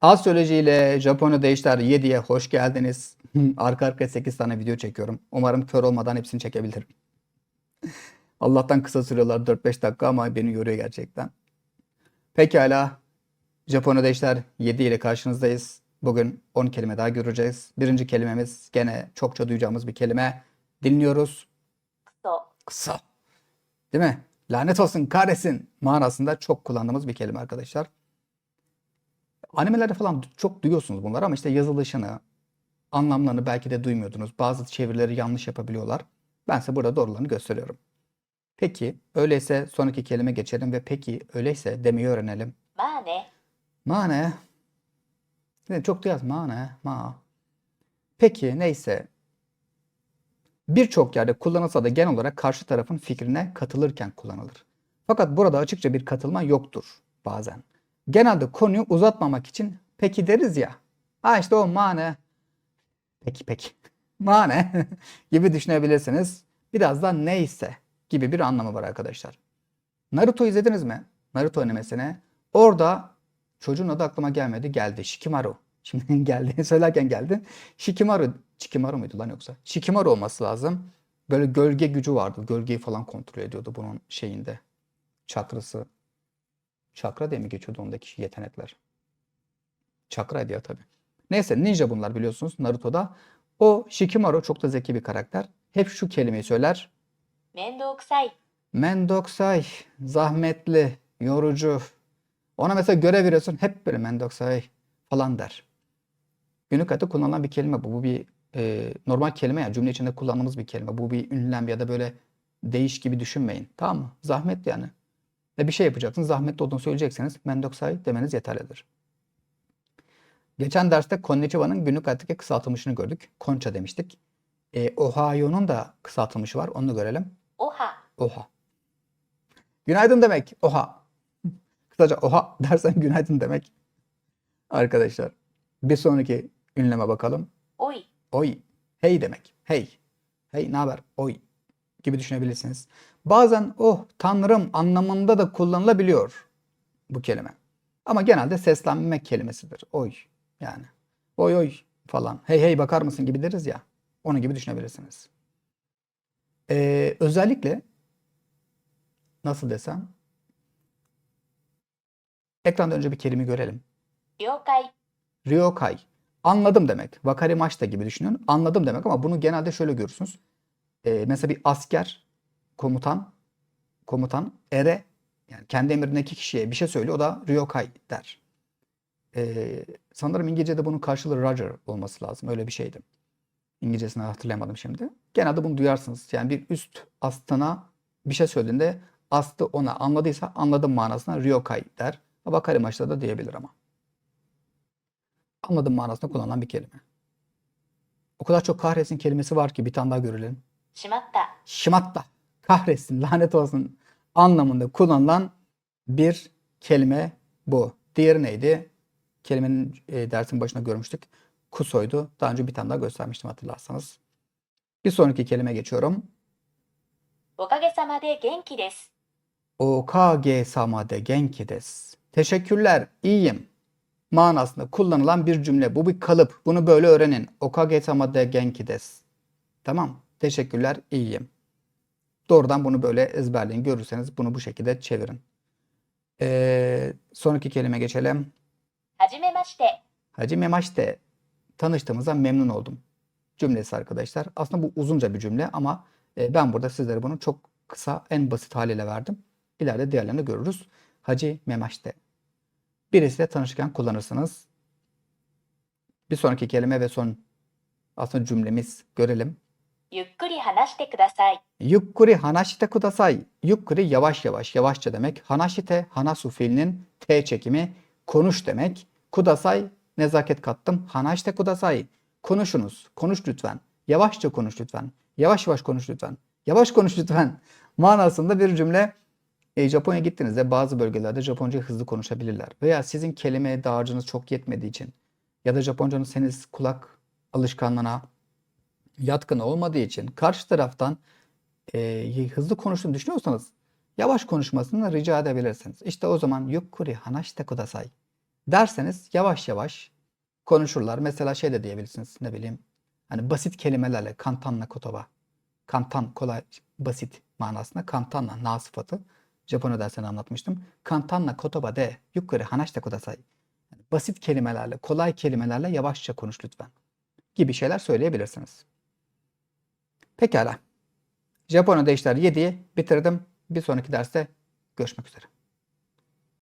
Astroloji ile Japonya Değişler 7'ye hoş geldiniz. Arka arkaya 8 tane video çekiyorum. Umarım kör olmadan hepsini çekebilirim. Allah'tan kısa sürüyorlar 4-5 dakika ama beni yoruyor gerçekten. Pekala. Japonya Değişler 7 ile karşınızdayız. Bugün 10 kelime daha göreceğiz. Birinci kelimemiz gene çokça duyacağımız bir kelime. Dinliyoruz. クソ、Kısa. Değil mi? Lanet olsun, kahretsin manasında çok kullandığımız bir kelime arkadaşlar. Animelerde falan çok duyuyorsunuz bunları ama işte yazılışını, anlamlarını belki de duymuyordunuz. Bazı çevirileri yanlış yapabiliyorlar. Ben size burada doğrularını gösteriyorum. Peki, öyleyse sonraki kelime geçelim ve peki, öyleyse demeyi öğrenelim. Mane. Mane. Yani çok duyarız. Mane, ma. Peki, neyse. Birçok yerde kullanılsa da genel olarak karşı tarafın fikrine katılırken kullanılır. Fakat burada açıkça bir katılma yoktur bazen. Genelde konuyu uzatmamak için peki deriz ya. Ha işte o ma ne? Peki peki. Ma ne? gibi düşünebilirsiniz. Biraz da neyse gibi bir anlamı var arkadaşlar. Naruto izlediniz mi? Naruto animesini. Orada çocuğun adı aklıma gelmedi. Geldi. Shikimaru. Şimdi geldi. Söylerken geldi. Shikimaru. Shikimaru muydu lan yoksa? Shikimaru olması lazım. Böyle gölge gücü vardı. Gölgeyi falan kontrol ediyordu bunun şeyinde. Çakrası. Çakra diye mi geçiyordu ondaki şey, yetenekler? Çakra diye tabi. Neyse ninja bunlar biliyorsunuz Naruto'da. O Shikimaru çok da zeki bir karakter. Hep şu kelimeyi söyler. Mendoksay. Mendoksay. Zahmetli, yorucu. Ona mesela görev veriyorsun hep böyle mendoksay falan der. Günlük hayatta kullanılan bir kelime bu. Bu bir e, normal kelime ya cümle içinde kullandığımız bir kelime. Bu bir ünlem ya da böyle değiş gibi düşünmeyin. Tamam mı? Zahmet yani ve bir şey yapacaksınız. Zahmetli olduğunu söyleyecekseniz mendoksay demeniz yeterlidir. Geçen derste konnichiwa'nın günlük hayattaki kısaltılmışını gördük. Konça demiştik. E, Ohio'nun da kısaltılmışı var. Onu da görelim. Oha. Oha. Günaydın demek. Oha. Kısaca oha dersen günaydın demek. Arkadaşlar bir sonraki ünleme bakalım. Oy. Oy. Hey demek. Hey. Hey ne haber? Oy gibi düşünebilirsiniz. Bazen oh tanrım anlamında da kullanılabiliyor bu kelime. Ama genelde seslenme kelimesidir. Oy. Yani. Oy oy falan. Hey hey bakar mısın gibi deriz ya. Onun gibi düşünebilirsiniz. Ee, özellikle nasıl desem ekranda önce bir kelime görelim. 了解、Ryokai. Anladım demek. Wakarimaşita gibi düşünün. Anladım demek ama bunu genelde şöyle görürsünüz. Ee, mesela bir asker, komutan komutan ere yani kendi emrindeki kişiye bir şey söylüyor. O da Ryokai der. Ee, sanırım İngilizce'de bunun karşılığı Roger olması lazım. Öyle bir şeydi. İngilizcesini hatırlayamadım şimdi. Genelde bunu duyarsınız. Yani bir üst astana bir şey söylediğinde astı ona anladıysa anladım manasına Ryokai der. Bakari maçta da diyebilir ama. Anladım manasında kullanılan bir kelime. O kadar çok kahretsin kelimesi var ki bir tane daha görelim. Shimatta. Shimatta kahretsin, lanet olsun anlamında kullanılan bir kelime bu. Diğeri neydi? Kelimenin e, dersin başına görmüştük. Kusoydu. Daha önce bir tane daha göstermiştim hatırlarsanız. Bir sonraki kelime geçiyorum. Okage sama de genki desu. Teşekkürler, iyiyim. Manasında kullanılan bir cümle. Bu bir kalıp. Bunu böyle öğrenin. Okage sama de genki desu. Tamam. Teşekkürler, iyiyim. Doğrudan bunu böyle ezberleyin. Görürseniz bunu bu şekilde çevirin. Ee, sonraki kelime geçelim. Hacimemashite. Hacimemashite. Tanıştığımıza memnun oldum. Cümlesi arkadaşlar. Aslında bu uzunca bir cümle ama e, ben burada sizlere bunu çok kısa, en basit haliyle verdim. İleride diğerlerini görürüz. Hacı Memaşte. Birisiyle tanışırken kullanırsınız. Bir sonraki kelime ve son aslında cümlemiz görelim. ゆっくり話してください。 Yukkuri hanaşite kudasai. Yukkuri yavaş yavaş, yavaşça demek. Hanaşite, hanasu fiilinin T çekimi konuş demek. Kudasai nezaket kattım. Hanaşite kudasai. Konuşunuz. Konuş lütfen. Yavaşça konuş lütfen. Yavaş yavaş konuş lütfen. Yavaş konuş lütfen. Manasında bir cümle. E, Japonya'ya gittiğinizde bazı bölgelerde Japonca hızlı konuşabilirler. Veya sizin kelime dağarcığınız çok yetmediği için ya da Japonca'nız henüz kulak alışkanlığına yatkın olmadığı için karşı taraftan e, hızlı konuştuğunu düşünüyorsanız yavaş konuşmasını rica edebilirsiniz. İşte o zaman yukkuri hanashite kudasai derseniz yavaş yavaş konuşurlar. Mesela şey de diyebilirsiniz ne bileyim hani basit kelimelerle kantanla kotoba. Kantan kolay basit manasında kantanla na sıfatı. Japonya dersini anlatmıştım. Kantanla kotoba de yukarı hanashite kudasai. Yani basit kelimelerle, kolay kelimelerle yavaşça konuş lütfen. Gibi şeyler söyleyebilirsiniz. Pekala. Japonya'da işler 7'yi bitirdim. Bir sonraki derste görüşmek üzere.